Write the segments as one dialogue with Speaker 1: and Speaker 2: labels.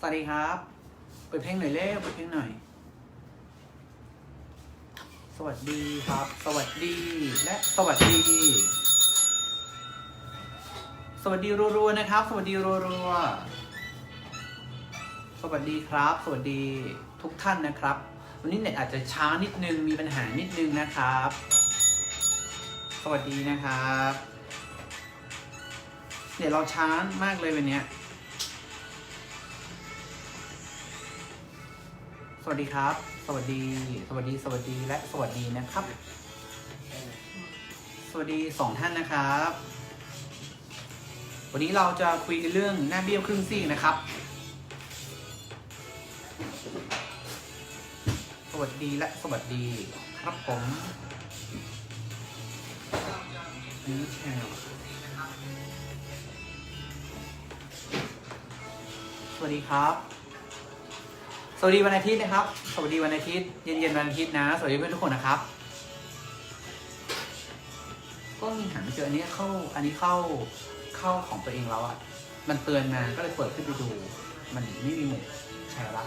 Speaker 1: สวัสดีครับ เปิดเพลงหน่อยเร็วเปิดเพลงหน่อย สวัสดีครับ สวัสดีและสวัสดี สวัสดีรัวๆนะครับ สวัสดีรัวๆสวัสดีครับ สวัสดีทุกท่านนะครับ วันนี้เน็ตอาจจะช้านิดนึงมีปัญหานิดนึงนะครับ สวัสดีนะครับ เน็ตเราช้ามากเลยวันเนี้ วัสดีครับ สวัสดี สวัสดี สวัสดี และสวัสดีนะครับ สวัสดีสองท่านนะครับ วันนี้เราจะคุยเรื่องหน้าเบี้ยวครึ่งซีกนะครับ สวัสดีและสวัสดีครับผมนี่แชร์สวัสดีครับ สวัสดีวันอาทิตย์นะครับ สวัสดีวันอาทิตย์ เย็นๆวันอาทิตย์นะ สวัสดีเพื่อนทุกคนนะครับ ก็มีหาไม่เจออันนี้เข้า อันนี้เข้า เข้าของตัวเองแล้วอะ่ะ มันเตือนมา ก็เลยเปิดขึ้นไปดู มันไม่มีหมุกแชร์ละ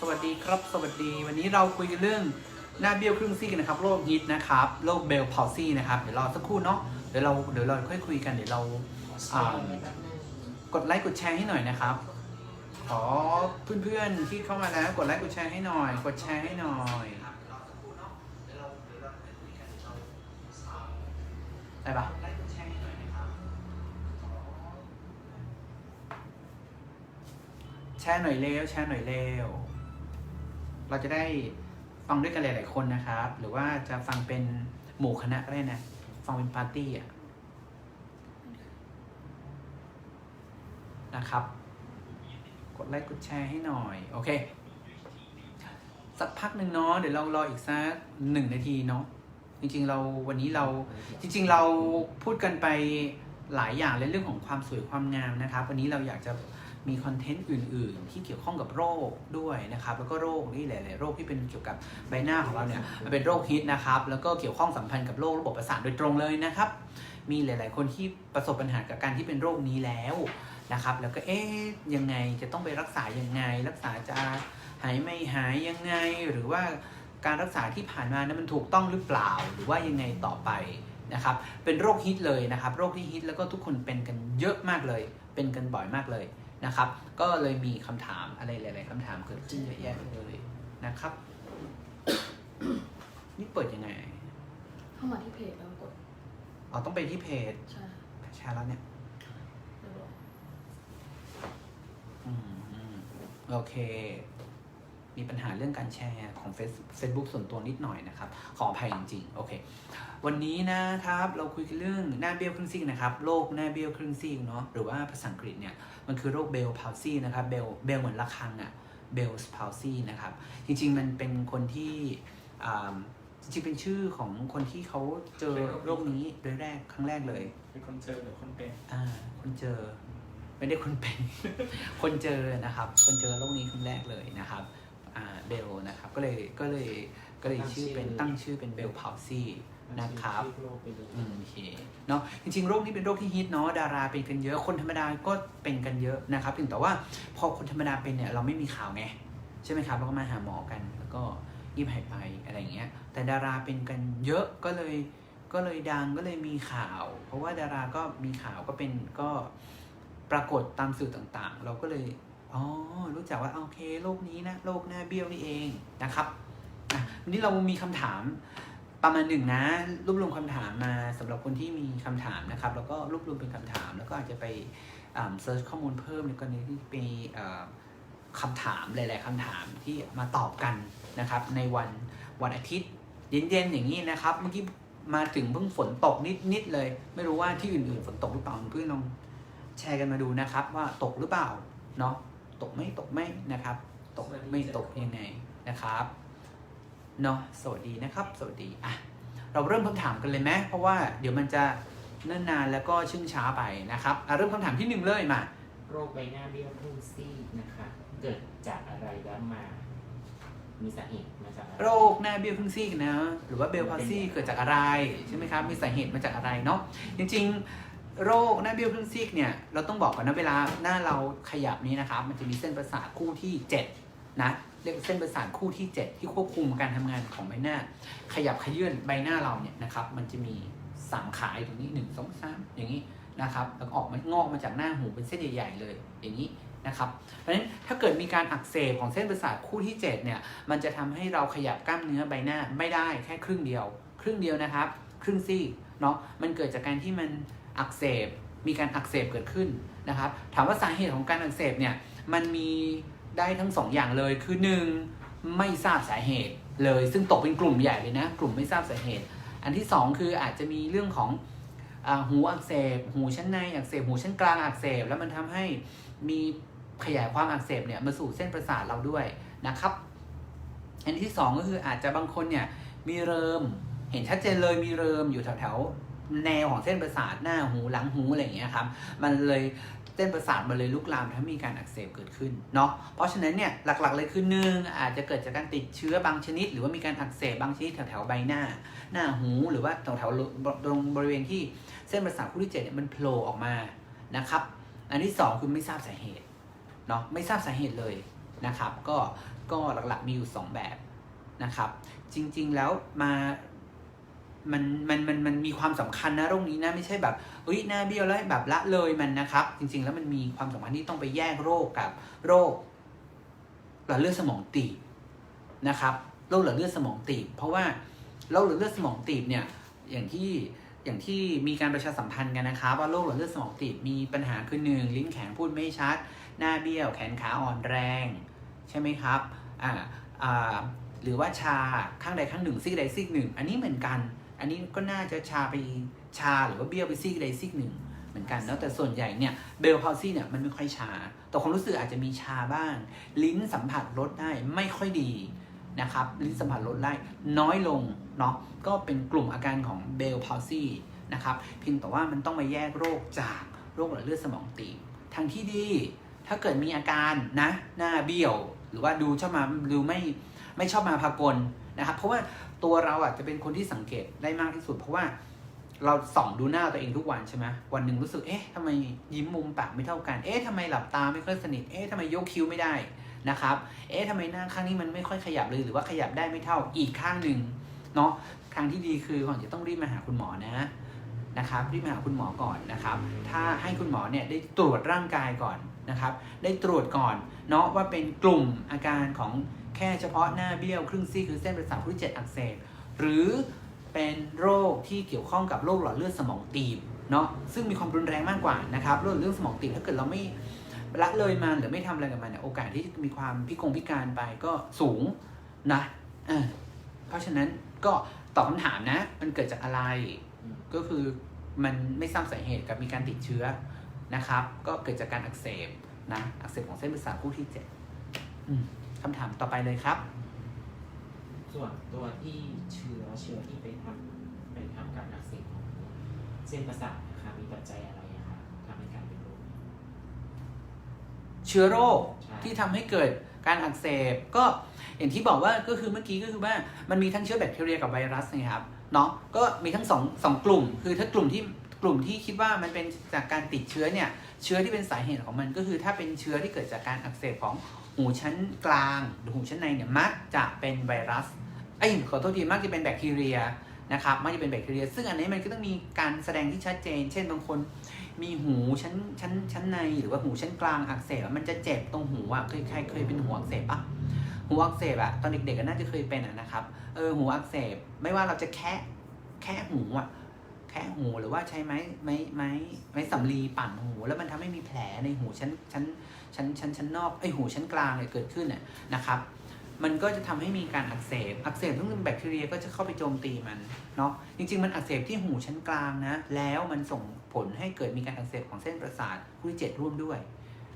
Speaker 1: สวัสดีครับ สวัสดี วันนี้เราคุยกันเรื่องหน้าเบี้ยวครึ่งซีกนะครับ โรคฮิตนะครับ โรคเบลพาวซี่นะครับ เดี๋ยวรอสักครู่เนาะ เดี๋ยวเรา เดี๋ยวเราค่อยคุยกัน เดี๋ยวเราอ่า กดไลค์กดแชร์ให้หน่อยนะครับ ขอเพื่อนๆที่เข้ามาแล้วกดไลค์กดแชร์ให้หน่อย กดแชร์ให้หน่อยได้ปะแชร์หน่อยเร็วแชร์หน่อยเร็วเราจะได้ฟังด้วยกันหลายๆคนนะครับ หรือว่าจะฟังเป็นหมู่คณะก็ได้นะ ฟังเป็นปาร์ตี้อะ นะครับ กดไลค์กดแชร์ให้หน่อย โอเค สักพักหนึ่งเนาะเดี๋ยวเรารออีกสักหนึ่งนาทีเนาะจริงๆเราวันนี้เราจริง ๆ เราพูดกันไปหลายอย่างเลยเรื่องของความสวยความงามนะครับ วันนี้เราอยากจะมีคอนเทนต์อื่น ๆ ที่เกี่ยวข้องกับโรคด้วยนะครับ แล้วก็โรคนี่หลาย ๆ โรคที่เป็นเกี่ยวกับใบหน้าของเราเนี่ยมันเป็นโรคฮิตนะครับ แล้วก็เกี่ยวข้องสัมพันธ์กับโรคระบบประสาทโดยตรงเลยนะครับ มีหลาย ๆ คนที่ประสบปัญหากับการที่เป็นโรคนี้แล้ว นะครับ แล้วก็เอ๊ะยังไงจะต้องไปรักษายังไง รักษาจะหายไม่หายยังไง หรือว่าการรักษาที่ผ่านมานั้นมันถูกต้องหรือเปล่า หรือว่ายังไงต่อไปนะครับ เป็นโรคฮิตเลยนะครับ โรคที่ฮิตแล้วก็ทุกคนเป็นกันเยอะมากเลย เป็นกันบ่อยมากเลยนะครับ ก็เลยมีคำถามอะไรหลาย ๆคำถามเกิดขึ้นเยอะแยะเลยนะครับ นี่เปิดยังไง
Speaker 2: เข้ามาที่เพจแล้วกด
Speaker 1: อ๋อต้องไปที่เพจ
Speaker 2: ใช่
Speaker 1: แชร์แล้วเนี่ย
Speaker 2: เรียบร้อย
Speaker 1: อืมอืม โอเค มีปัญหาเรื่องการแชร์ของ Face- Facebook ส่วนตัวนิดหน่อยนะครับ ขออภัยจริงๆ โอเค วันนี้นะครับเราคุยกันเรื่องหน้าเบี้ยวครึ่งซีกนะครับโรคหน้าเบี้ยวครึ่งซีกเนาะหรือว่าภาษาอังกฤษเนี่ยมันคือโรคเบลพาวซีนะครับเบลเบลเหมือนระฆังอะเบลส์พาวซีนะครับ จริงๆ มันเป็นคนที่อ่าจริงๆ เป็นชื่อของคนที่เขาเจอโรคนี้โดยแรกครั้งแรกเลย
Speaker 3: เป็นคนเจอหรือคนเป็น
Speaker 1: อ่า คนเจอ ไม่ได้คนเป็น คนเจอนะครับ คนเจอโรคนี้ครั้งแรกเลยนะครับอ่าเบลนะครับ ก็เลยก็เลยก็เลยชื่อเป็นตั้งชื่อเป็นเบลพาวซีนะครับ
Speaker 3: โลกไปเลย
Speaker 1: อืมโอเคเนาะจริงๆ โรคนี้เป็นโรคที่ฮิตเนาะดาราเป็นกันเยอะคนธรรมดาก็เป็นกันเยอะนะครับเพียงแต่ว่าพอคนธรรมดาเป็นเนี่ยเราไม่มีข่าวไงใช่ไหมครับเราก็มาหาหมอกัน แล้วก็ยิบหายไปอะไรอย่างเงี้ย แต่ดาราเป็นกันเยอะก็เลยก็เลยดังก็เลยมีข่าว เพราะว่าดาราก็มีข่าวก็เป็นก็ ปรากฏตามสื่อต่างๆ เราก็เลยอ๋อรู้จักว่าโอเคโรคนี้นะโรคหน้าเบี้ยวนี่เองนะครับวันนี้เรามีคำถามประมาณหนึ่งนะรวบรวมคำถามมาสำหรับคนที่มีคำถามนะครับ แล้วก็รวบรวมเป็นคำถาม แล้วก็อาจจะไปเซิร์ชข้อมูลเพิ่มในกรณีที่มีเอ่อคำถามหลาย ๆคำถามที่มาตอบกันนะครับ ในวันวันอาทิตย์ เย็น ๆ อย่างนี้นะครับ เมื่อกี้มาถึงเพิ่งฝนตกนิด ๆ เลย ไม่รู้ว่าที่อื่น ๆ ฝนตกหรือเปล่าเพื่อนลอง แชร์กันมาดูนะครับว่าตกหรือเปล่าเนาะตกไม่ตกไม่นะครับ ตกไม่ตกยังไงนะครับเนาะสวัสดีนะครับ สวัสดีอะเราเริ่มคำถามกันเลยไหมเพราะว่าเดี๋ยวมันจะเนิ่นนานแล้วก็ชึ่งช้าไปนะครับอะเริ่มคำถามที่หนึ่งเลยมา
Speaker 3: โรคใบหน้าเบี้ยวครึ่งซีกนะคะเกิดจากอะไรแล้วมา มีสาเหตุมาจากอะไร
Speaker 1: โรคหน้าเบี้ยวครึ่งซีกนะหรือว่าเบลพาซี่เกิดจากอะไรใช่ไหมครับมีสาเหตุมาจากอะไรเนาะจริงๆ โรคหน้าเบี้ยวครึ่งซีกเนี่ยเราต้องบอกก่อนนะเวลาหน้าเราขยับนี้นะครับมันจะมีเส้นประสาทคู่ที่7นะเรียกว่าเส้นประสาทคู่ที่ 7 ที่ควบคุมการทำงานของใบหน้า ขยับขยื่นใบหน้าเราเนี่ยนะครับมันจะมีสามขาอยู่ตรงนี้หนึ่งสองสามอย่างนี้นะครับแล้วออกมางอกมาจากหน้าหูเป็นเส้นใหญ่ๆเลยอย่างนี้นะครับเพราะฉะนั้นถ้าเกิดมีการอักเสบของเส้นประสาทคู่ที่7เนี่ยมันจะทำให้เราขยับกล้ามเนื้อใบหน้าไม่ได้แค่ครึ่งเดียว ครึ่งเดียวนะครับ ครึ่งซี่เนาะมันเกิดจากการที่มัน อักเสบ มีการอักเสบเกิดขึ้นนะครับ ถามว่าสาเหตุของการอักเสบเนี่ยมันมีได้ทั้งสองอย่างเลยคือหนึ่งไม่ทราบสาเหตุเลย ซึ่งตกเป็นกลุ่มใหญ่เลยนะ กลุ่มไม่ทราบสาเหตุ อันที่สองคืออาจจะมีเรื่องของอหูอักเสบ หูชั้นในอักเสบ หูชั้นกลางอักเสบ แล้วมันทำให้มีขยายความอักเสบเนี่ยมาสู่เส้นประสาทเราด้วยนะครับ อันที่สองก็คืออาจจะบางคนเนี่ยมีเริม เห็นชัดเจนเลยมีเริมอยู่แถวๆ แนวของเส้นประสาทหน้าหูหลังหูอะไรอย่างเงี้ยครับ มันเลยเส้นประสาทมันเลยลุกลามทำให้มีการอักเสบเกิดขึ้นเนาะ เพราะฉะนั้นเนี่ยหลักๆเลยคือหนึ่งอาจจะเกิดจากการติดเชื้อบางชนิด หรือว่ามีการอักเสบบางชนิดแถวๆใบหน้า หน้าหูหรือว่าแถวๆตรงบริเวณที่เส้นประสาทคู่ที่เจ็ดเนี่ยมันโผล่ออกมานะครับ อันที่สองคือไม่ทราบสาเหตุเนาะไม่ทราบสาเหตุเลยนะครับ ก็ก็หลักๆมีอยู่สองแบบนะครับ จริงๆแล้วมา มันมันมันมันมีความสำคัญนะโรคนี้นะไม่ใช่แบบเอ้ยหน้าเบี้ยวแล้วแบบละเลยมันนะครับ จริง ๆ แล้วมันมีความสำคัญที่ต้องไปแยกโรคกับโรคหลอดเลือดสมองตีบนะครับโรคหลอดเลือดสมองตีบ เพราะว่าโรคหลอดเลือดสมองตีบเนี่ยอย่างที่อย่างที่มีการประชาสัมพันธ์กันนะครับ ว่าโรคหลอดเลือดสมองตีบมีปัญหาคือหนึ่งลิ้นแข็งพูดไม่ชัด หน้าเบี้ยวแขนขาอ่อนแรง ใช่ไหมครับอ่าอ่าหรือว่าชาข้างใดข้างหนึ่งซีกใดซีกหนึ่ง อันนี้เหมือนกัน อันนี้ก็น่าจะชาไปชาหรือว่าเบี้ยวไปซีกใดซีกหนึ่งเหมือนกันแล้วแต่ส่วนใหญ่เนี่ยเบลพาวซี่เนี่ยมันไม่ค่อยชาแต่ความรู้สึกอาจจะมีชาบ้าง ลิ้นสัมผัสลดได้ไม่ค่อยดีนะครับลิ้นสัมผัสลดได้น้อยลงเนาะก็เป็นกลุ่มอาการของเบลพาวซี่นะครับเพียงแต่ว่ามันต้องมาแยกโรคจากโรคหลอดเลือดสมองตีบทางที่ดีถ้าเกิดมีอาการนะหน้าเบี้ยว หรือว่าดูชอบมาดูไม่ไม่ชอบมาพากลนะครับเพราะว่า ตัวเราอะจะเป็นคนที่สังเกตได้มากที่สุด เพราะว่าเราส่องดูหน้าตัวเองทุกวันใช่ไหมวันหนึ่งรู้สึก เอ๊ะทำไมยิ้มมุมปากไม่เท่ากัน เอ๊ะทำไมหลับตาไม่ค่อยสนิท เอ๊ะทำไมยกคิ้วไม่ได้ นะครับ เอ๊ะทำไมหน้าข้างนี้มันไม่ค่อยขยับเลย หรือว่าขยับได้ไม่เท่า อีกข้างหนึ่งเนาะ ทางที่ดีคือก่อนจะต้องรีบมาหาคุณหมอนะ นะครับ รีบมาหาคุณหมอก่อนนะครับ ถ้าให้คุณหมอเนี่ยได้ตรวจร่างกายก่อนนะครับ ได้ตรวจก่อนเนาะว่าเป็นกลุ่มอาการของ แค่เฉพาะหน้าเบี้ยวครึ่งซี่คือเส้นประสาทคู่ที่เจ็ดอักเสบหรือเป็นโรคที่เกี่ยวข้องกับโรคหลอดเลือดสมองตีบเนาะซึ่งมีความรุนแรงมากกว่านะครับโรคหลอดเลือดสมองตีบถ้าเกิดเราไม่ละเลยมันหรือไม่ทำอะไรกับมันเนี่ยโอกาสที่มีความพิกงพิการไปก็สูงนะเออเพราะฉะนั้นก็ตอบคำถามนะ มันเกิดจากอะไร ก็คือมันไม่ทราบสาเหตุกับมีการติดเชื้อนะครับ ก็เกิดจากการอักเสบนะอักเสบของเส้นประสาทคู่ที่เจ็ดอืม คำถามต่อไปเลยครับ
Speaker 3: ส่วนตัวที่เชื้อเชื้อที่ไปทำไปทำการอักเสบของเส้นประสาทนะคะมีปัจจัยอะไรอะคะทำให้การเป็นโรค
Speaker 1: เชื้อโรค
Speaker 3: ใช่
Speaker 1: ที่ทำให้เกิดการอักเสบก็อย่างที่บอกว่าก็คือเมื่อกี้ก็คือว่ามันมีทั้งเชื้อแบคทีเรียกับไวรัสนะครับเนาะก็มีทั้งสองสองกลุ่ม คือถ้ากลุ่มที่กลุ่มที่คิดว่ามันเป็นจากการติดเชื้อเนี่ยเชื้อที่เป็นสาเหตุของมันก็คือถ้าเป็นเชื้อที่เกิดจากการอักเสบของ หูชั้นกลางหรือหูชั้นในเนี่ยมักจะเป็นไวรัสไอ้ยขอโทษทีมักจะเป็นแบคทีเรียนะครับมักจะเป็นแบคทีเรีย ซึ่งอันนี้มันก็ต้องมีการแสดงที่ชัดเจน เช่นบางคนมีหูชั้นชั้นชั้นในหรือว่าหูชั้นกลางอักเสบมันจะเจ็บตรงหูอะเคยใครเคยเป็นหูอักเสบปะหูอักเสบอะตอนเด็กๆก็น่าจะเคยเป็นอะนะครับเออหูอักเสบไม่ว่าเราจะแคะแคะหูอะแคะหูหรือว่าใช้ไม้ไม้ไม้ไม้สำลีปั่นหู แล้วมันทำให้มีแผลในหูชั้นชั้น ชั้นชั้นชั้นนอกไอหูชั้นกลางเนี่ยเกิดขึ้นน่ะนะครับ มันก็จะทำให้มีการอักเสบอักเสบซึ่งแบคทีเรียก็จะเข้าไปโจมตีมันเนาะจริง ๆ มันอักเสบที่หูชั้นกลางนะแล้วมันส่งผลให้เกิดมีการอักเสบของเส้นประสาทคู่ที่เจ็ดร่วมด้วย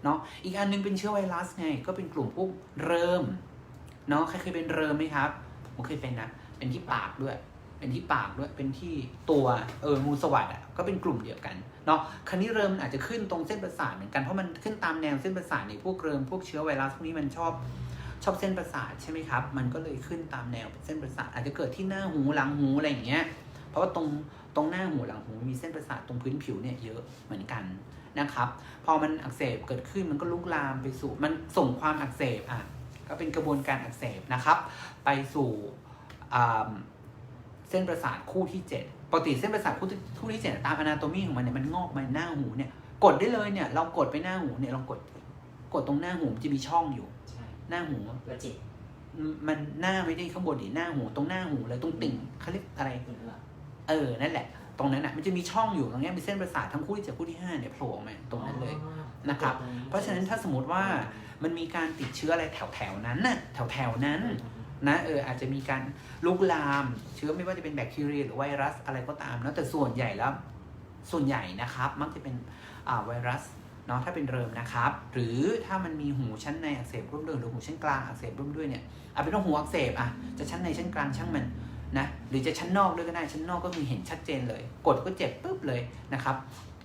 Speaker 1: เนาะอีกอันหนึงเป็นเชื้อไวรัสไงก็เป็นกลุ่มพวกเริมเนาะใครเคยเป็นเริมไหมครับผมเคยเป็นนะเป็นที่ปากด้วย เป็นที่ปากด้วยเป็นที่ตัวเอองูสวัสด์อะก็เป็นกลุ่มเดียวกันเนาะคราวนี้เริมมันอาจจะขึ้นตรงเส้นประสาทเหมือนกันเพราะมันขึ้นตามแนวเส้นประสาทในพวกเริมพวกเชื้อไวรัสพวกนี้มันชอบชอบเส้นประสาทใช่ไหมครับ มันก็เลยขึ้นตามแนวเป็นเส้นประสาท อาจจะเกิดที่หน้าหูหลังหูอะไรอย่างเงี้ย เพราะว่าตรงตรงหน้าหูหลังหูมีเส้นประสาทตรงพื้นผิวเนี่ยเยอะเหมือนกันนะครับ พอมันอักเสบเกิดขึ้นมันก็ลุกลามไปสู่ มันส่งความอักเสบอะก็เป็นกระบวนการอักเสบนะครับ ไปสู่อ่า เส้นประสาทคู่ที่ 7 ปกติเส้นประสาทคู่ที่คู่ที่ 7 ตามอนาโตมีของมันเนี่ยมันงอกมาหน้าหูเนี่ยกดได้เลยเนี่ยเรากดไปหน้าหูเนี่ยลองกดกดตรงหน้าหูมันจะมีช่องอยู่
Speaker 3: ใช่
Speaker 1: หน้าหู
Speaker 3: แล้วจิต
Speaker 1: มันหน้าไม่ได้ข้างบนดิหน้าหูตรงหน้าหูเลยตรงติ่งเขาเรียกอะไร
Speaker 3: ถึงละ
Speaker 1: เออนั่นแหละ ตรงนั้นอะมันจะมีช่องอยู่ตรงเนี้ยมีเส้นประสาททั้งคู่ที่เจ็ดคู่ที่ห้าเนี่ยโผล่ออกมาตรงนั้นเลย
Speaker 3: อ๋อ
Speaker 1: นะครับ เพราะฉะนั้นถ้าสมมติว่ามันมีการติดเชื้ออะไรแถวแถวๆนั้นน่ะแถวแถวๆนั้น นะเอออาจจะมีการลุกลามเชื้อไม่ว่าจะเป็นแบคทีเรียหรือไวรัสอะไรก็ตามนะแต่ส่วนใหญ่แล้วส่วนใหญ่นะครับ มักจะเป็นไวรัสเนาะถ้าเป็นเริมนะครับ หรือถ้ามันมีหูชั้นในอักเสบร่วมด้วยหรือหูชั้นกลางอักเสบร่วมด้วยเนี่ยเอาเป็นว่าหูอักเสบอะจะชั้นในชั้นกลางช่างมันนะหรือจะชั้นนอกด้วยก็ได้ชั้นนอกก็คือเห็นชัดเจนเลย กดก็เจ็บปุ๊บเลยนะครับ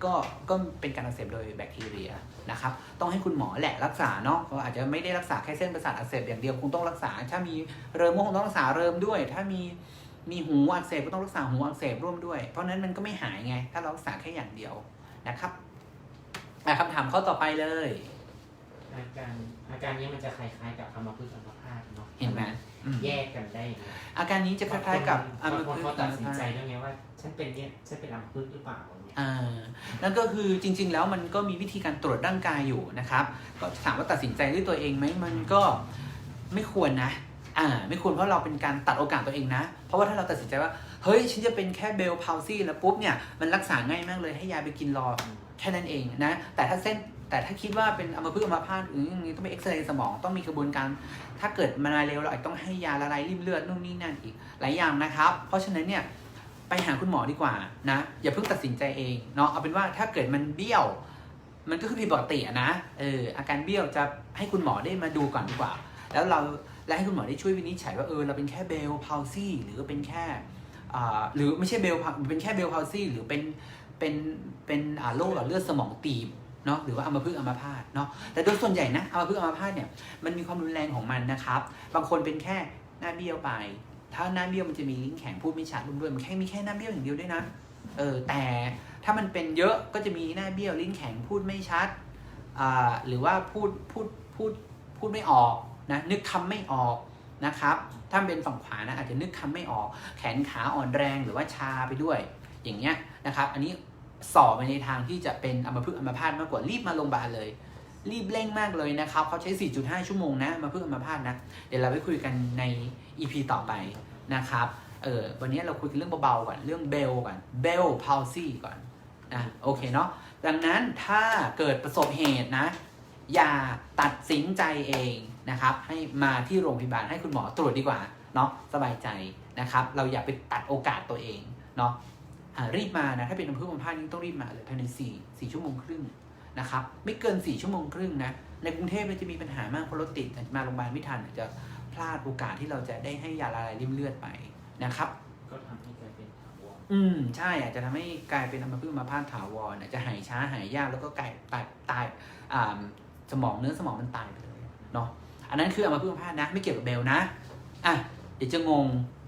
Speaker 1: ก็ก็เป็นการอักเสบโดยแบคทีเรียนะครับต้องให้คุณหมอแหละรักษาเนาะก็อาจจะไม่ได้รักษาแค่เส้นประสาทอักเสบอย่างเดียวคงต้องรักษา ถ้ามีเริมก็คงต้องรักษาเริมด้วย ถ้ามีมีหูอักเสบก็ต้องรักษาหูอักเสบร่วมด้วย เพราะฉะนั้นมันก็ไม่หายไง ถ้าเรารักษาแค่อย่างเดียวนะครับอะคำถามข้อต่อไปเลย
Speaker 3: อาการอาการนี้มันจะคล้ายๆกับอัมพฤกษ์อัมพาตเนาะ
Speaker 1: เห็นไหมอืม
Speaker 3: แยกกันได้ไหม
Speaker 1: อาการนี้จะคล้ายๆกับอัม
Speaker 3: บาง
Speaker 1: พ
Speaker 3: คน
Speaker 1: ฤก
Speaker 3: เขา
Speaker 1: ษ์
Speaker 3: ตั
Speaker 1: อั
Speaker 3: ด
Speaker 1: ม
Speaker 3: สิน
Speaker 1: พา
Speaker 3: ใจ
Speaker 1: ต
Speaker 3: ได้ไงว่า ฉันเป็นเนี่ยฉันเป็นอัมพฤกษ์หรือเปล่าเนี่ย
Speaker 1: อ่านั่นก็คือจริง ๆ แล้วมันก็มีวิธีการตรวจร่างกายอยู่นะครับ ก็ถามว่าตัดสินใจด้วยตัวเองไหมมันก็ไม่ควรนะอ่าไม่ควรเพราะเราเป็นการตัดโอกาสตัวเองนะ เพราะว่าถ้าเราตัดสินใจว่า เฮ้ย ฉันจะเป็นแค่เบลพาวซี่แล้วปุ๊บเนี่ยมันรักษาง่ายมากเลยให้ยาไปกินรอแค่นั้นเองนะ แต่ถ้าเส้นแต่ถ้าคิดว่าเป็นอัมพฤกษ์อัมพาตอืออย่างนี้ต้องไปเอ็กซเรย์สมองต้องมีกระบวนการ ถ้าเกิดมันมาเร็วเราอาจต้องให้ยาละลายริ่มเลือดนู่นนี่นั่นอีกหลายอย่างนะครับ เพราะฉะนั้นเนี่ย ไปหาคุณหมอดีกว่านะ อย่าเพิ่งตัดสินใจเองเนาะเอาเป็นว่าถ้าเกิดมันเบี้ยว มันก็คือผิดปกตินะเอออาการเบี้ยวจะให้คุณหมอได้มาดูก่อนดีกว่า แล้วเราและให้คุณหมอได้ช่วยวินิจฉัยว่าเออเราเป็นแค่เบลพาวซี่หรือเป็นแค่หรือไม่ใช่เบลเป็นแค่เบลพาวซี่หรือเป็นเป็นเป็นโรคหลอดเลือดสมองตีบเนาะหรือว่าอัมพฤกษ์อัมพาตเนาะแต่โดยส่วนใหญ่นะอัมพฤกษ์อัมพาตเนี่ยมันมีความรุนแรงของมันนะครับ บางคนเป็นแค่หน้าเบี้ยวไป ถ้าหน้าเบี้ยวมันจะมีลิ้นแข็งพูดไม่ชัดร่วมด้วยมันแค่มีแค่หน้าเบี้ยวอย่างเดียวด้วยนะเออแต่ถ้ามันเป็นเยอะก็จะมีหน้าเบี้ยวลิ้นแข็งพูดไม่ชัดอ่าหรือว่าพูดพูดพูดพูดไม่ออกนะนึกคำไม่ออกนะครับ ถ้าเป็นฝั่งขวานะอาจจะนึกคำไม่ออก แขนขาอ่อนแรงหรือว่าชาไปด้วย อย่างเงี้ยนะครับ อันนี้สอบไปในทางที่จะเป็นอัมพฤกษ์อัมพาตมากกว่ารีบมาโรงพยาบาลเลย รีบเร่งมากเลยนะครับเขาใช้ 4.5 ชั่วโมงนะอัมพฤกษ์อัมพาตนะ เดี๋ยวเราไปคุยกันใน EP ต่อไปนะครับเออวันนี้เราคุยกันเรื่องเบาๆก่อนเรื่องเบลก่อนเบลพาวซี่ก่อนนะโอเคเนาะดังนั้นถ้าเกิดประสบเหตุนะ อย่าตัดสินใจเองนะครับ ให้มาที่โรงพยาบาลให้คุณหมอตรวจดีกว่าเนาะสบายใจนะครับ เราอย่าไปตัดโอกาสตัวเองเนาะรีบมานะ ถ้าเป็นอัมพฤกษ์อัมพาตนี่ต้องรีบมาเลยภายใน4 4ชั่วโมงครึ่ง นะครับไม่เกิน 4 ชั่วโมงครึ่งนะในกรุงเทพเนี่ยจะมีปัญหามากเพราะรถติดอาจจะมาโรงพยาบาลไม่ทันอาจจะพลาดโอกาสที่เราจะได้ให้ยาละลายริ่มเลือดไปนะครับ
Speaker 3: ก็ทำให้กลายเป็นถาวร
Speaker 1: อืมใช่อาจจะทำให้กลายเป็นอัมพฤกษ์อัมพาตถาวรอาจจะหายช้าหายยากแล้วก็กลายตายตายอ่าสมองเนื้อสมองมันตายไปเลยเนาะอันนั้นคืออัมพฤกษ์อัมพาตนะ ไม่เกี่ยวกับเบลนะอะเดี๋ยวจะงง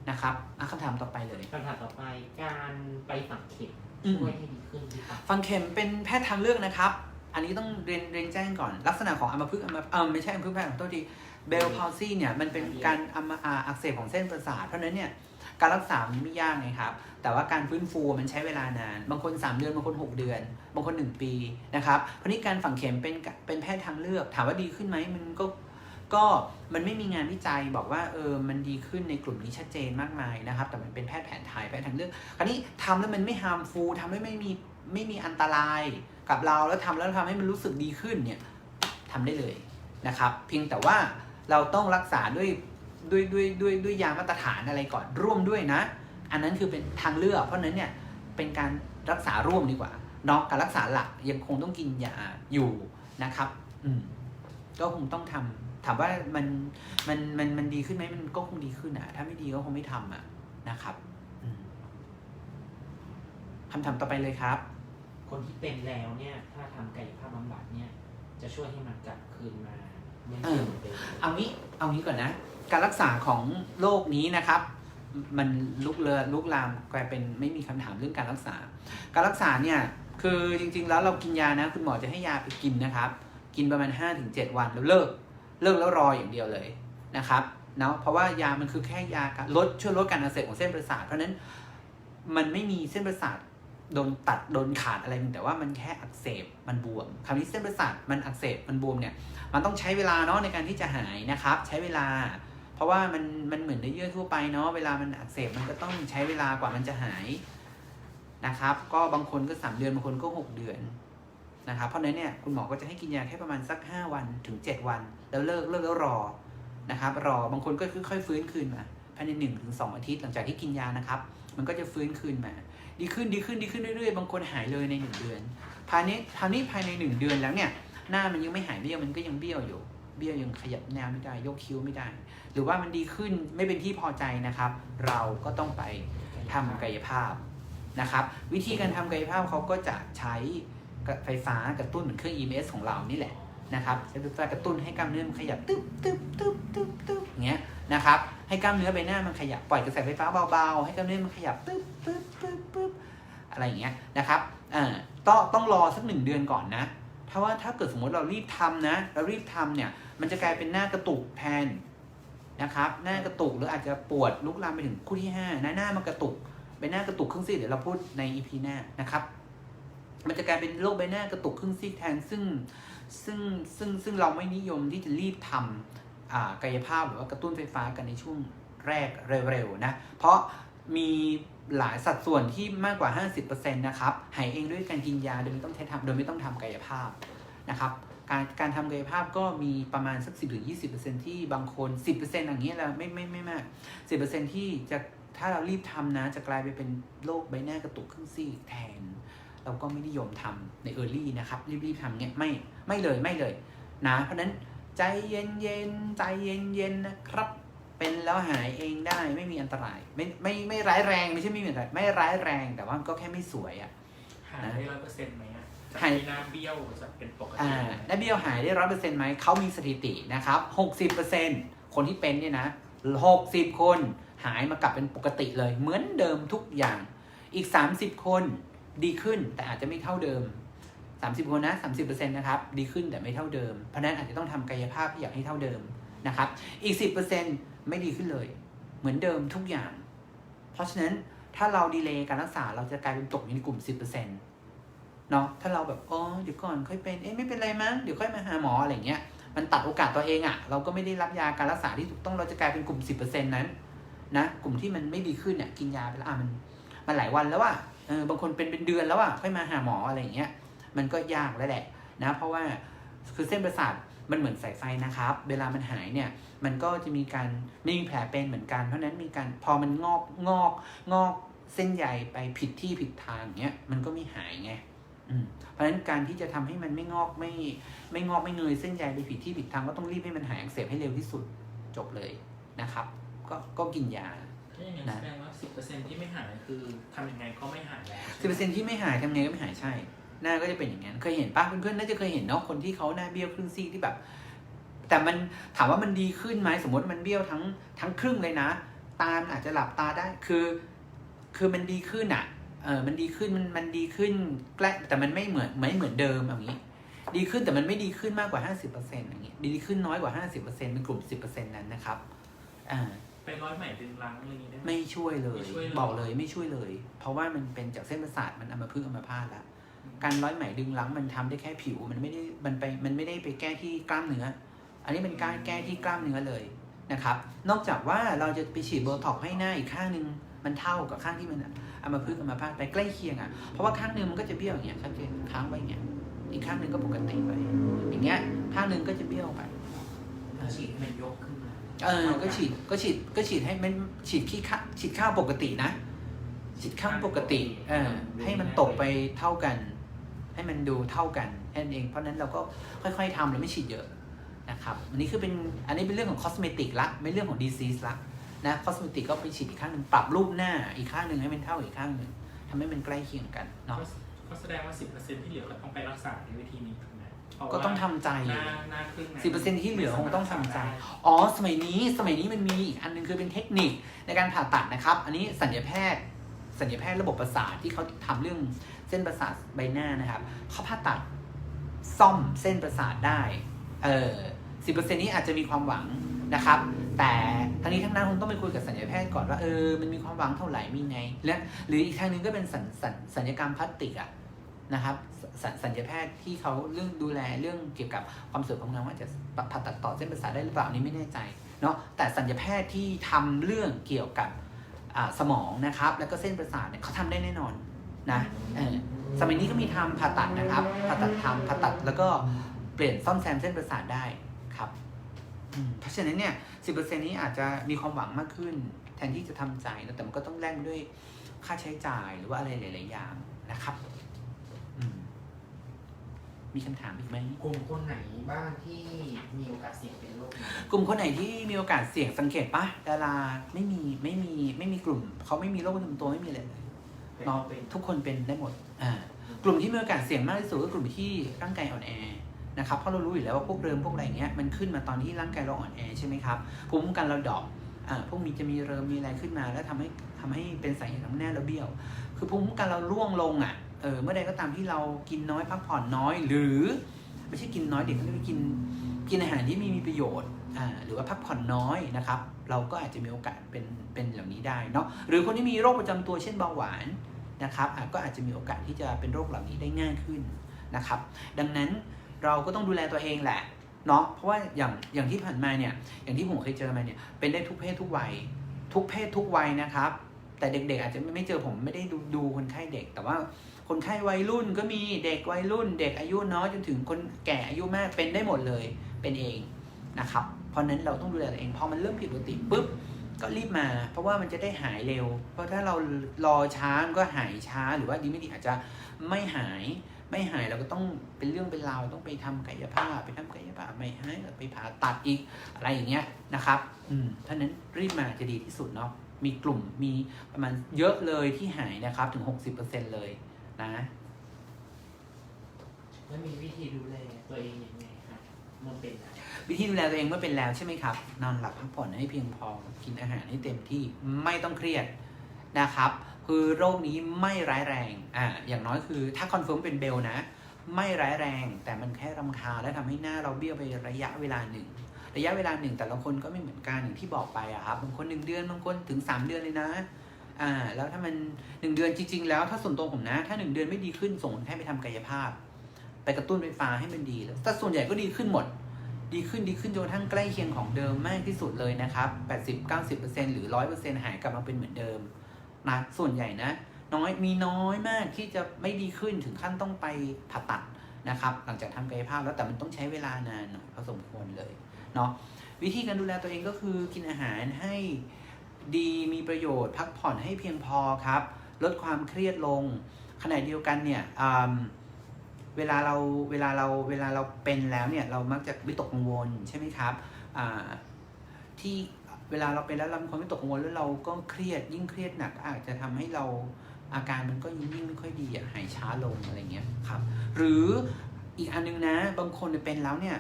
Speaker 1: นะครับอะคำถามต่อไปเลย
Speaker 3: คำถามต่อไปการไปฝังเข็ม
Speaker 1: อืม
Speaker 3: ช่วยให้ดีขึ้นหรือเปล่า
Speaker 1: ฟังเข็มเป็นแพทย์ทางเลือกนะครับ อันนี้ต้องเรียนเรียนแจ้งก่อน ลักษณะของอัมพฤกษ์อัมพเออไม่ใช่อัมพฤกษ์แพทย์ขอโทษทีเบลพาวซีเนี่ยมันเป็นการอัมอ่าอักเสบของเส้นประสาทเพราะฉะนั้นเนี่ยการรักษามันไม่ยากไงครับ แต่ว่าการฟื้นฟูมันใช้เวลานาน บางคน 3 เดือน บางคน 6 เดือน บางคน 1 ปีนะครับ เพราะนี้การฝังเข็มเป็นเป็นแพทย์ทางเลือก ถามว่าดีขึ้นไหมมันก็ก็มันไม่มีงานวิจัยบอกว่าเออมันดีขึ้นในกลุ่มนี้ชัดเจนมากมายนะครับ แต่มันเป็นแพทย์แผนไทยแพทย์ทางเลือก คราวนี้ทำแล้วมันไม่ฮาร์มฟูทำแล้วไม่มีไม่มีอันตราย กับเราแล้วทำแล้วทำให้มันรู้สึกดีขึ้นเนี่ยทำได้เลยนะครับ เพียงแต่ว่าเราต้องรักษาด้วยด้วยด้วยด้วยด้วยยามาตรฐานอะไรก่อนร่วมด้วยนะ อันนั้นคือเป็นทางเลือก เพราะนั้นเนี่ยเป็นการรักษาร่วมดีกว่าเนาะการรักษาหลักยังคงต้องกินยาอยู่นะครับ อืมก็คงต้องทำถามว่ามันมันมันมันดีขึ้นไหมมันก็คงดีขึ้นอะ ถ้าไม่ดีก็คงไม่ทำอะนะครับอืมคำถามต่อไปเลยครับ
Speaker 3: คนที่เป็นแล้วเนี่ยถ้าทำกายภาพบำบัดเนี่ย จะช่วยให้มันกลับคืนมาเหมือนเดิมเหมือนเดิม
Speaker 1: เอางี้เอางี้ก่อนนะ การรักษาของโรคนี้นะครับ มันลุกเรือลุกลามกลายเป็นไม่มีคำถามเรื่องการรักษา การรักษาเนี่ยคือจริง ๆ แล้วเรากินยานะ คุณหมอจะให้ยาไปกินนะครับ กินประมาณ 5-7 วันแล้วเลิก เลิกแล้วรออย่างเดียวเลยนะครับเนาะเพราะว่ายามันคือแค่ยาการลดช่วยลดการอักเสบของเส้นประสาทเพราะฉะนั้นมันไม่มีเส้นประสาท โดนตัดโดนขาดอะไรแต่ว่ามันแค่อักเสบมันบวมคราวนี้เส้นประสาทมันอักเสบมันบวมเนี่ยมันต้องใช้เวลาเนาะในการที่จะหายนะครับ ใช้เวลา เพราะว่ามันมันเหมือนเนื้อเยื่อทั่วไปเนาะเวลามันอักเสบมันก็ต้องใช้เวลากว่ามันจะหายนะครับ ก็บางคนก็สามเดือนบางคนก็หกเดือนนะครับเพราะฉะนั้นเนี่ยคุณหมอก็จะให้กินยาแค่ประมาณสักห้าวันถึงเจ็ดวัน แล้วเลิกเลิกแล้วรอนะครับ รอบางคนก็ค่อยๆฟื้นคืนมาภายในหนึ่งถึงสองอาทิตย์หลังจากที่กินยานะครับ มันก็จะฟื้นคืนมา ดีขึ้นดีขึ้นดีขึ้นเรื่อยๆ บางคนหายเลยในหนึ่งเดือนภายในภายในภายในหนึ่งเดือนแล้วเนี่ยหน้ามันยังไม่หายเบี้ยวมันก็ยังเบี้ยวอยู่ เบี้ยวยังขยับแนวไม่ได้ยกคิ้วไม่ได้ หรือว่ามันดีขึ้นไม่เป็นที่พอใจนะครับ เราก็ต้องไปทำกายภาพนะครับ วิธีการทำกายภาพเขาก็จะใช้ไฟฟ้ากระตุ้นเหมือนเครื่อง EMS ของเรานี่แหละนะครับใช้ไฟฟ้ากระตุ้นให้กล้ามเนื้อมันขยับตึ๊บตึ๊บตึ๊บตึ๊บตึ๊บอย่างเงี้ยนะครับ ให้กล้ามเนื้อใบหน้ามันขยับปล่อยกระแสไฟฟ้าเบาๆ ให้กล้ามเนื้อมันขยับตึ๊บตึ๊บตึ๊บตึ๊บอะไรอย่างเงี้ยนะครับอ่าต้องต้องรอสักหนึ่งเดือนก่อนนะ ถ้าว่าถ้าเกิดสมมติเรารีบทำนะเรารีบทำเนี่ยมันจะกลายเป็นหน้ากระตุกแทนนะครับ หน้ากระตุกหรืออาจจะปวดลุกลามไปถึงคู่ที่ห้าหน้าหน้ามันกระตุกใบหน้ากระตุกครึ่งซีกเดี๋ยวเราพูดในอีพีหน้านะครับ มันจะกลายเป็นโรคใบหน้ากระตุกครึ่งซีกแทนซึ่งซึ่งซึ่งซึ่งเราไม่นิยมที่จะรีบทำอ่า กายภาพหรือว่ากระตุ้นไฟฟ้ากันในช่วงแรกเร็วๆนะ เพราะมีหลายสัดส่วนที่มากกว่า 50%นะครับหายเองด้วยการกินยาโดยไม่ต้องใช้ทำโดยไม่ต้องทำกายภาพนะครับการการทำกายภาพก็มีประมาณสัก 10หรือ20%ที่บางคน 10%อย่างเงี้ยแหละไม่ไม่ไม่มาก 10%ที่จะถ้าเรารีบทำนะ จะกลายไปเป็นโรคใบหน้ากระตุกครึ่งซีกแทน เราก็ไม่นิยมทำในเออร์ลี่นะครับ รีบๆทำเงี้ยไม่ไม่เลยไม่เลยนะ เพราะนั้น ใจเย็นเย็นๆใจเย็นเย็นๆนะครับ เป็นแล้วหายเองได้ไม่มีอันตราย ไม่ไม่ไม่ร้ายแรงไม่ใช่ไม่มีอันตรายไม่ร้ายแรงแต่ว่าก็แค่ไม่สวยอะ
Speaker 4: หายได้ร้อยเปอร์เซ็นต์ไหมอะจาก
Speaker 1: หาย
Speaker 4: ที่หน้าเบี้ยวจะเป็นปกติ
Speaker 1: อ่า
Speaker 4: ไหม
Speaker 1: ได้เบี้ยวหายได้ร้อยเปอร์เซ็นต์ไหมเขามีสถิตินะครับหกสิบเปอร์เซ็นคนที่เป็นเนี่ยนะหกสิบคนหายมากลับเป็นปกติเลย เหมือนเดิมทุกอย่าง อีกสามสิบคนดีขึ้นแต่อาจจะไม่เท่าเดิม สามสิบคนนะสามสิบเปอร์เซ็นต์นะครับดีขึ้นแต่ไม่เท่าเดิม เพราะนั้นอาจจะต้องทำกายภาพที่อยากให้เท่าเดิมนะครับอีกสิบเปอร์เซ็นต์ไม่ดีขึ้นเลย เหมือนเดิมทุกอย่าง เพราะฉะนั้นถ้าเราดีเลย์การรักษาเราจะกลายเป็นตกอยู่ในกลุ่มสิบเปอร์เซ็นต์เนาะถ้าเราแบบอ๋อเดี๋ยวก่อนค่อยเป็นเอ๊ะไม่เป็นไรมั้งเดี๋ยวค่อยมาหาหมออะไรเงี้ยมันตัดโอกาสตัวเองอะ่ะ เราก็ไม่ได้รับยาการรักษาที่ถูกต้องเราจะกลายเป็นกลุ่ม 10%นั้นนะกลุ่มที่มันไม่ดีขึ้นเนี่ยกินยาไปแล้วอะมันมันหลายวันแล้วอะเออบางคนเป็นเป็นเดือนแล้วอะค่อยมาหาหมออะไรเงี้ย มันก็ยากแล้วแหละนะเพราะว่าคือเส้นประสาทมันเหมือนสายไฟนะครับ เวลามันหายเนี่ย มันก็จะมีการไม่มีแผลเป็นเหมือนกัน เพราะฉะนั้นมีการพอมันงอกงอกงอกเส้นใยไปผิดที่ผิดทางเงี้ยมันก็ไม่หายไงอืมเพราะฉะนั้นการที่จะทำให้มันไม่งอกไม่ไม่งอกไม่เงยเส้นใยไปผิดที่ผิดทางก็ต้องรีบให้มันหายอักเสบให้เร็วที่สุดจบเลยนะครับ ก็ก็กินยา
Speaker 4: ถ้าอย่างนั้น
Speaker 1: นะ
Speaker 4: แสดงว่าสิบเปอร์เซ็นที่ไม่หายคือทำยังไงก็ไม่หายแล้ว
Speaker 1: สิบเปอร์เซ็นที่ไม่หายทำไงก็ไม่หายใช่ หน้าก็จะเป็นอย่างนั้นเคยเห็นปะเพื่อนๆน่าจะเคยเห็นเนาะคนที่เขาหน้าเบี้ยวครึ่งซีกที่แบบ แต่มันถามว่ามันดีขึ้นไหมสมมติมันเบี้ยวทั้งทั้งครึ่งเลยนะ ตามันอาจจะหลับตาได้คือ คือมันดีขึ้นอะเออมันดีขึ้นมันมันดีขึ้นใกล้แต่มันไม่เหมือนไม่เหมือนเดิมอย่างนี้ ดีขึ้นแต่มันไม่ดีขึ้นมากกว่า 50%อย่างนี้ ดีขึ้นน้อยกว่า 50%เป็นกลุ่ม 10%นั้นนะครับอ่า
Speaker 4: ไปร้อยใหม่ดึงรังอะไรอย่างนี้ได้ไหม
Speaker 1: ไม่ช่วยเลย
Speaker 4: ไม่ช่วยเลย
Speaker 1: บอกเลยไม่ช่วยเลย เพราะว่ามันเป็นจากเส้นประสาทมันอัมพฤกษ์อัมพาตแล้ว การร้อยไหมดึงลังมันทำได้แค่ผิวมันไม่ได้มันไปมันไม่ได้ไปแก้ที่กล้ามเนื้อ อันนี้เป็นการแก้ที่กล้ามเนื้อเลยนะครับ นอกจากว่าเราจะไปฉีดโบท็อกซ์ให้หน้าอีกข้างหนึ่งมันเท่ากับข้างที่มันอัมพฤกษ์อัมพาตไปใกล้เคียงอะเพราะว่าข้างหนึ่งมันก็จะเบี้ยวอย่างเงี้ยชัดเจนค้างไว้อย่างเงี้ยอีกข้างหนึ่งก็ปกติไป อย่างเงี้ยข้างหนึ่งก็จะเบี้ยวไป
Speaker 3: ถ้าฉีดให้มันยกขึ้นมา
Speaker 1: เออก็ฉีดก็ฉีดก็ฉีดให้มันฉีดขี้ข้าฉีดข้าวปกตินะฉีดข้างปกติเออให้มันตกไปเท่ากัน ให้มันดูเท่ากันแค่นั้นเอง เพราะฉะนั้นเราก็ค่อยๆทำแล้วไม่ฉีดเยอะนะครับอันนี้คือเป็นอันนี้เป็นเรื่องของคอสเมติกละไม่เรื่องของดีซีสละนะคอสเมติกก็ไปฉีดอีกข้างหนึ่งปรับรูปหน้าอีกข้างหนึ่งให้มันเท่าอีกข้างหนึ่งทำให้มันใกล้เคียงกันเนาะ
Speaker 4: ก็ก็แสดงว่าสิบเปอร์เซ็นที่เหลือก็ต้องไปรักษาในวิธีนี้ถูกไหมเพราะว่า
Speaker 1: ก็ต้องทำใจ
Speaker 4: หน้าหน้าครึ่ง
Speaker 1: สิบเปอร์เซ็นที่เหลือคงต้องทำใจ อ๋อ สมัยนี้ สมัยนี้มันมีอีกอันหนึงคือเป็นเทคนิคในการผ่าตัดนะครับ อันนี้สัญญาแพทย์ สัญญาแพทย์ระบบประสาทที่เขาทำเรื่องเส้นประสาทใบหน้านะครับเขาผ่าตัดซ่อมเส้นประสาทได้เออสิบเปอร์เซ็นต์นี้อาจจะมีความหวังนะครับ แต่ทั้งนี้ทั้งนั้นคงต้องไปคุยกับสัญญาแพทย์ก่อนว่าเออมันมีความหวังเท่าไหร่มีไง และหรืออีกทางหนึงก็เป็นสัญสัญสัญญกรรมพลาสติกอะนะครับสสัญญาแพทย์ที่เขาเรื่องดูแลเรื่องเกี่ยวกับความสวยความงามว่าจะผ่าตัดต่อเส้นประสาทได้หรือเปล่านี้ไม่แน่ใจเนาะแต่สัญญาแพทย์ที่ทำเรื่องเกี่ยวกับสมองนะครับ แล้วก็เส้นประสาทเนี่ยเขาทำได้แน่นอน นะเออสมัยนี้ก็มีทำผ่าตัดนะครับผ่าตัดทำผ่าตัดแล้วก็เปลี่ยนซ่อมแซมเส้นประสาทได้ครับอืมเพราะฉะนั้นเนี่ยสิบเปอร์เซ็นนี้อาจจะมีความหวังมากขึ้น แทนที่จะทำใจนะแต่มันก็ต้องแลกด้วยค่าใช้จ่ายหรือว่าอะไรหลาย ๆ อย่างนะครับอืมมีคำถามอีกไหม
Speaker 3: กลุ่มคนไหนบ้างที่มีโอกาสเสี่ยงเป็นโรคนี้
Speaker 1: กลุ่มคนไหนที่มีโอกาสเสี่ยงสังเกตปะดาราไม่มีไม่มีไม่มีกลุ่มเขาไม่มีโรคประจำตัวไม่มีอะไรเลย
Speaker 3: เป็น
Speaker 1: เนาะ
Speaker 3: เป็น
Speaker 1: ทุกคนเป็นได้หมดอ่ากลุ่มที่มีโอกาสเสี่ยงมากที่สุดก็กลุ่มที่ร่างกายอ่อนแอนะครับเพราะเรารู้อยู่แล้วว่าพวกเริมพวกอะไรเงี้ยมันขึ้นมาตอนที่ร่างกายเราอ่อนแอใช่ไหมครับภูมิคุ้มกันเราดรอปอ่าพวกมีจะมีเริมมีอะไรขึ้นมา แล้วทำให้ทำให้เป็นสาเหตุทำให้หน้าเราเบี้ยว คือภูมิคุ้มกันเราร่วงลงอะเออเมื่อใดก็ตามที่เรากินน้อยพักผ่อนน้อย หรือไม่ใช่กินน้อยเด็กก็เรียกว่ากินกินอาหารที่ไม่มีประโยชน์อ่าหรือว่าพักผ่อนน้อยนะครับ เราก็อาจจะมีโอกาสเป็นเป็นเหล่านี้ได้เนาะหรือคนที่มีโรคประจำตัวเช่นเบาหวาน นะครับก็อาจจะมีโอกาสที่จะเป็นโรคเหล่านี้ได้ง่ายขึ้นนะครับ ดังนั้นเราก็ต้องดูแลตัวเองแหละเนาะเพราะว่าอย่างอย่างที่ผ่านมาเนี่ยอย่างที่ผมเคยเจอมาเนี่ยเป็นได้ทุกเพศทุกวัย ทุกเพศทุกวัยนะครับ แต่เด็กๆอาจจะไม่เจอผมไม่ได้ดูดูคนไข้เด็ก แต่ว่าคนไข้วัยรุ่นก็มีเด็กวัยรุ่น เด็กอายุน้อยจนถึงคนแก่อายุมากเป็นได้หมดเลยเป็นเองนะครับ เพราะฉะนั้นเราต้องดูแลตัวเองพอมันเริ่มผิดปกติปุ๊บ ก็รีบมา เพราะว่ามันจะได้หายเร็ว เพราะถ้าเรารอช้ามันก็หายช้าหรือว่าดีไม่ดีอาจจะไม่หายไม่หายเราก็ต้องเป็นเรื่องเป็นราวต้องไปทำกายภาพไปทำกายภาพไม่หายไปผ่าตัดอีกอะไรอย่างเงี้ยนะครับ อืมท่านั้นรีบมาจะดีที่สุดเนาะมีกลุ่มมีประมาณเยอะเลยที่หายนะครับถึง 60%เลยนะ
Speaker 3: แล้วมีวิธีดูแลตัวเองยังไง เมันเป็น
Speaker 1: วิธีดูแลตัวเองเมื่อเป็นแล้วใช่ไหมครับ นอนหลับพักผ่อนให้เพียงพอ กินอาหารให้เต็มที่ไม่ต้องเครียดนะครับ คือโรคนี้ไม่ร้ายแรงอ่าอย่างน้อยคือ ถ้าคอนเฟิร์มเป็นเบลนะ ไม่ร้ายแรง แต่มันแค่รำคาญและทำให้หน้าเราเบี้ยวไประยะเวลาหนึ่งระยะเวลาหนึ่งแต่ละคนก็ไม่เหมือนกันอย่างที่บอกไปอะครับบางคนหนึ่งเดือนบางคนถึง 3 เดือนเลยนะอ่าแล้วถ้ามันหนึ่งเดือนจริง ๆ แล้วถ้าส่วนตัวผมนะ ถ้าหนึ่งเดือนไม่ดีขึ้นส่งคนไข้ไปทำกายภาพ ไปกระตุ้นไฟฟ้าให้มันดีแล้วแต่ส่วนใหญ่ก็ดีขึ้นหมด ดีขึ้นดีขึ้นจนกระทั่งใกล้เคียงของเดิมมากที่สุดเลยนะครับ 80-90%หรือ 100%หายกลับมาเป็นเหมือนเดิมนะส่วนใหญ่นะ น้อยมีน้อยมากที่จะไม่ดีขึ้นถึงขั้นต้องไปผ่าตัดนะครับ หลังจากทำกายภาพแล้วแต่มันต้องใช้เวลานานหน่อยพอสมควรเลยเนาะวิธีการดูแลตัวเองก็คือกินอาหารให้ดีมีประโยชน์ พักผ่อนให้เพียงพอครับ ลดความเครียดลงขณะเดียวกันเนี่ยอืม เวลาเราเวลาเราเวลาเราเป็นแล้วเนี่ยเรามักจะวิตกกังวลใช่ไหมครับที่เวลาเราเป็นแล้วเราความวิตกกังวลแล้วเราก็เครียดยิ่งเครียดหนักอาจจะทำให้เราอาการมันก็ยิ่งยิ่งไม่ค่อยดีอะหายช้าลงอะไรเงี้ยครับ หรืออีกอันนึงนะบางคนเนี่ยเป็นแล้วเนี่ย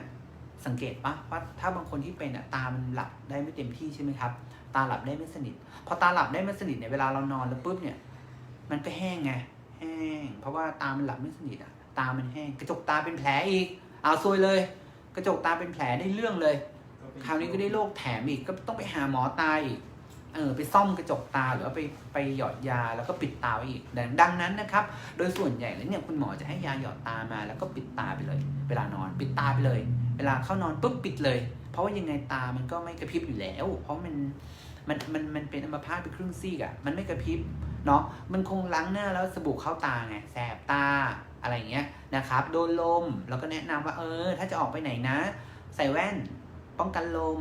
Speaker 1: สังเกตปะว่าถ้าบางคนที่เป็นอะตามันหลับได้ไม่เต็มที่ใช่ไหมครับ ตาหลับได้ไม่สนิท พอตาหลับได้ไม่สนิทเนี่ยเวลาเรานอนแล้วปุ๊บเนี่ย มันก็แห้งไงแห้ง เพราะว่าตามันหลับไม่สนิทอะ ตามันแห้ง กระจกตาเป็นแผลอีกเอาซวยเลย กระจกตาเป็นแผลได้เรื่องเลย คราวนี้ก็ได้โรคแถมอีกก็ต้องไปหาหมอตาอีกเออไปซ่อมกระจกตาหรือว่าไปไปหยอดยาแล้วก็ปิดตาไว้อีกดังนั้นนะครับ โดยส่วนใหญ่แล้วเนี่ยคุณหมอจะให้ยาหยอดตามาแล้วก็ปิดตาไปเลย เวลานอนปิดตาไปเลย เวลาเข้านอนปุ๊บปิดเลย เพราะว่ายังไงตามันก็ไม่กระพริบอยู่แล้ว เพราะมันมันมันมันเป็นอัมพาตเป็นครึ่งซีกอะมันไม่กระพริบเนาะมันคงล้างหน้าแล้วสบู่เข้าตาไงแสบตา อะไรอย่างเงี้ยนะครับโดนลมเราก็แนะนำว่าเออ ถ้าจะออกไปไหนนะ ใส่แว่นป้องกันลม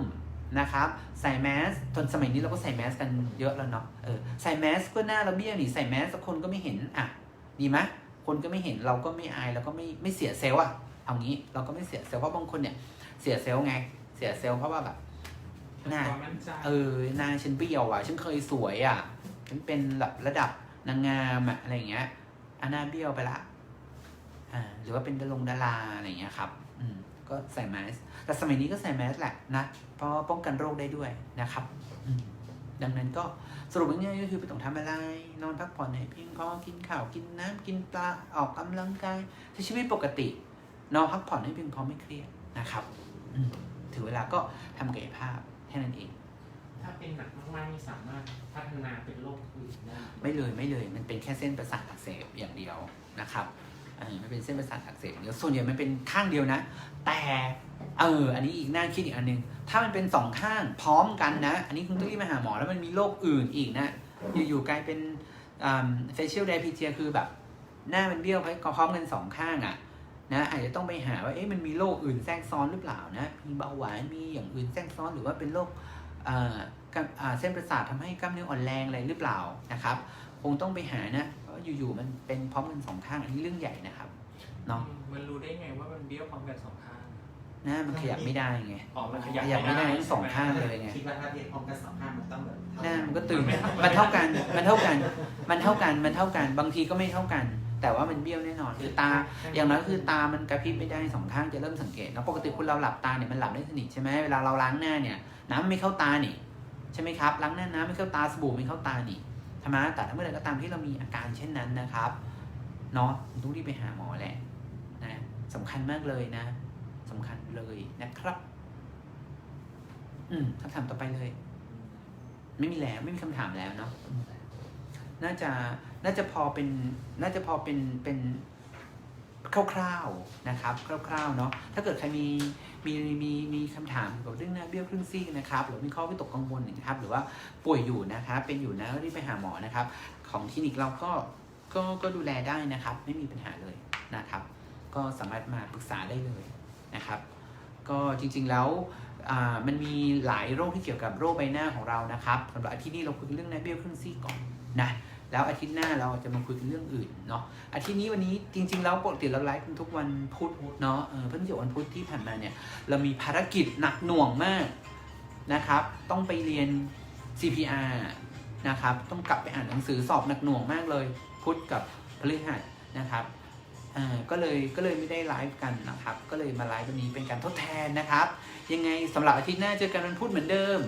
Speaker 1: นะครับใส่แมสตอนสมัยนี้เราก็ใส่แมสกันเยอะแล้วเนาะเออใส่แมสก็หน้าเราเบี้ยวนี่ใส่แมสสักคนก็ไม่เห็นอะดีไหมคนก็ไม่เห็นเราก็ไม่อายเราก็ไม่ไม่เสียเซลล์อะเอางี้เราก็ไม่เสียเซลล์เพราะบางคนเนี่ยเสียเซลล์ไงเสียเซลล์เพราะว่าแบบหน้า
Speaker 4: ความมั่นใจ
Speaker 1: เออหน้าฉันเบี้ยวอะฉันเคยสวยอะฉันเป็นแบบระดับนางงามอะอะไรอย่างเงี้ยอันหน้าเบี้ยวไปละ อ่าหรือว่าเป็นดารงดาราอะไรอย่างเงี้ยครับอืมก็ใส่แมสแต่สมัยนี้ก็ใส่แมสแหละนะเพราะว่าป้องกันโรคได้ด้วยนะครับอืมดังนั้นก็สรุปง่ายๆก็คือไม่ต้องทำอะไร นอนพักผ่อนให้เพียงพอกินข้าวกินน้ำกินปลาออกกำลังกายใช้ชีวิตปกติ นอนพักผ่อนให้เพียงพอไม่เครียดนะครับอืมถึงเวลาก็ทำกายภาพแค่นั้นเอง
Speaker 3: ถ้าเป็นหนักมากๆนี่สามารถพัฒนาเป็นโรคอื่นได้
Speaker 1: ไม่เลยไม่เลย มันเป็นแค่เส้นประสาทอักเสบอย่างเดียวนะครับเออมันเป็นเส้นประสาทอักเสบเดียวส่วนใหญ่มันเป็นข้างเดียวนะ แต่เออ อันนี้อีกน่าคิดอีกอันหนึง ถ้ามันเป็นสองข้างพร้อมกันนะ อันนี้คุณต้องรีบมาหาหมอแล้วมันมีโรคอื่นอีกนะ อยู่ๆกลายเป็นอ่า facial diabetes คือแบบ หน้ามันเบี้ยวไปพร้อมกันสองข้างอะนะอาจจะต้องไปหาว่าเอ๊ะมันมีโรคอื่นแทรกซ้อนหรือเปล่านะ มีเบาหวานมีอย่างอื่นแทรกซ้อนหรือว่าเป็นโรคเส้นประสาททำให้กล้ามเนื้ออ่อนแรงอะไรหรือเปล่านะครับ คงต้องไปหานะ อยู่ๆมันเป็นพร้อมกันสองข้างอันนี้เรื่องใหญ่นะครับเนาะ
Speaker 4: มันรู้ได้ไงว่ามันเบี้ยวพร้อมกันสองข้าง
Speaker 1: หน้ามันขยับไม่ได้ไง
Speaker 4: ออกมันข
Speaker 1: ข
Speaker 4: ยับ
Speaker 1: ยับไม่ได้ทั้งสองข้างเลยไง
Speaker 3: คิดว่าถ้าเรียนพร้อมกันสองข้างมันต้องแบบ
Speaker 1: หน้ามันก็ตึงมันเท่ากันมันเท่ากัน มันเท่ากันมันเท่ากัน บางทีก็ไม่เท่ากัน แต่ว่ามันเบี้ยวแน่นอน คือตา อย่างน้อยคือตามันกระพริบไม่ได้สองข้างจะเริ่มสังเกตนะปกติคุณเราหลับตาเนี่ยมันหลับได้สนิทใช่ไหมเวลาเราล้างหน้าเนี่ย น้ำไม่เข้าตานี่ใช่ไหมครับล้างหน้าน้ำไม่เข้าตาสบู่ไม่เข้าตานี่ ใช่ไหมแต่ถ้าเมื่อไหร่ก็ตามที่เรามีอาการเช่นนั้นนะครับเนาะต้องรีบไปหาหมอแหละนะสำคัญมากเลยนะสำคัญเลยนะครับ อืมคำถามต่อไปเลย ไม่มีแล้วไม่มีคำถามแล้วเนาะน่าจะน่าจะพอเป็นน่าจะพอเป็นเป็นคร่าวๆนะครับ คร่าวๆเนาะถ้าเกิดใครมี มีมีมีคำถามเกี่ยวกับเรื่องหน้าเบี้ยวครึ่งซีกนะครับหรือมีข้อวิตกกังวลนะครับ หรือว่าป่วยอยู่นะครับเป็นอยู่นะก็รีบไปหาหมอนะครับ ของคลินิกเราก็ก็ก็ดูแลได้นะครับ ไม่มีปัญหาเลยนะครับ ก็สามารถมาปรึกษาได้เลยนะครับ ก็จริงๆแล้วมันมีหลายโรคที่เกี่ยวกับโรคใบหน้าของเรานะครับสำหรับทิตย์นี้เราคุยเรื่องหน้าเบี้ยวครึ่งซี่ก่อนนะ แล้วอาทิตย์หน้าเราจะมาคุยกันเรื่องอื่นเนาะอาทิตย์นี้วันนี้จริง ๆ แล้วปกติเราไลฟ์ทุกวันพุธเนาะเออเพิ่งจากวันพุธที่ผ่านมาเนี่ยเรามีภารกิจหนักหน่วงมากนะครับ ต้องไปเรียน CPR นะครับต้องกลับไปอ่านหนังสือสอบหนักหน่วงมากเลย พุธกับพฤหัสนะครับก็เลยก็เลยไม่ได้ไลฟ์กันนะครับ ก็เลยมาไลฟ์วันนี้เป็นการทดแทนนะครับ ยังไงสำหรับอาทิตย์หน้าเจอกันวันพุธเหมือนเดิม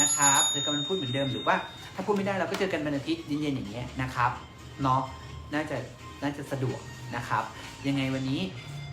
Speaker 1: นะครับเจอกันวันพุธเหมือนเดิมหรือว่า ถ้าพูดไม่ได้เราก็เจอกันวันอาทิตย์เย็นๆอย่างเงี้ยนะครับเนาะน่าจะน่าจะสะดวกนะครับ ยังไงวันนี้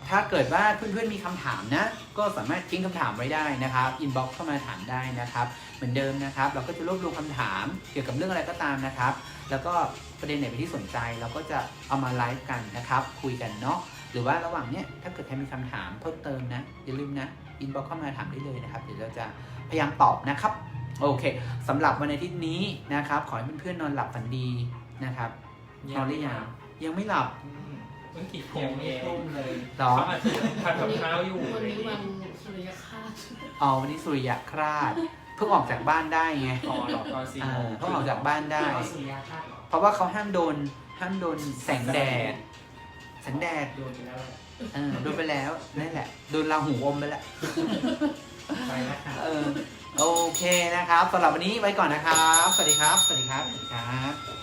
Speaker 1: ถ้าเกิดว่าเพื่อนๆมีคำถามนะ ก็สามารถทิ้งคำถามไว้ได้นะครับอินบ็อกซ์เข้ามาถามได้นะครับ เหมือนเดิมนะครับ เราก็จะรวบรวมคำถามเกี่ยวกับเรื่องอะไรก็ตามนะครับ แล้วก็ประเด็นไหนเป็นที่สนใจ เราก็จะเอามาไลฟ์กันนะครับ คุยกันเนาะหรือว่าระหว่างเนี้ยถ้าเกิดใครมีคำถามเพิ่มเติมนะอย่าลืมนะอินบ็อกซ์เข้ามาถามได้เลยนะครับเดี๋ยวเราจะพยายามตอบนะครับ โอเคสำหรับวันอาทิตย์นี้นะครับ ขอให้เพื่อนๆนอนหลับฝันดีนะครับนอนหรือยังยังไม่หลับ
Speaker 4: อืมเมื่อกี้
Speaker 3: ผ
Speaker 4: ยั
Speaker 3: ม
Speaker 4: ง
Speaker 3: ไม่
Speaker 4: เอง
Speaker 3: ตุ้มเลย
Speaker 1: หรอ
Speaker 4: เขาอาจจะทำกับข้าวอยู่
Speaker 2: วัน
Speaker 4: เลย
Speaker 2: นี้วันสุริยคราส
Speaker 1: อ๋อวันนี้สุริยคราชเพิ่งออกจากบ้านได้ไง
Speaker 4: อ๋อหรอตอนสี่
Speaker 1: เอ
Speaker 4: โม
Speaker 1: องเพิ่งออกจากบ้านได้
Speaker 3: เอาสุริยะคาดเหรอ
Speaker 1: เพราะว่าเขาห้ามโดนห้ามโดนแสงแดดแสงแดด
Speaker 3: โดนไปแล้วแหละ
Speaker 1: เออโดนไปแล้วนั่นแหละโดนราหูอมไปแล้ว
Speaker 3: ไปแล้วค่ะ
Speaker 1: เออ โอเคนะครับสำหรับวันนี้ไว้ก่อนนะครับ สวัสดีครับ สวัสดีครับ สวัสดีครับ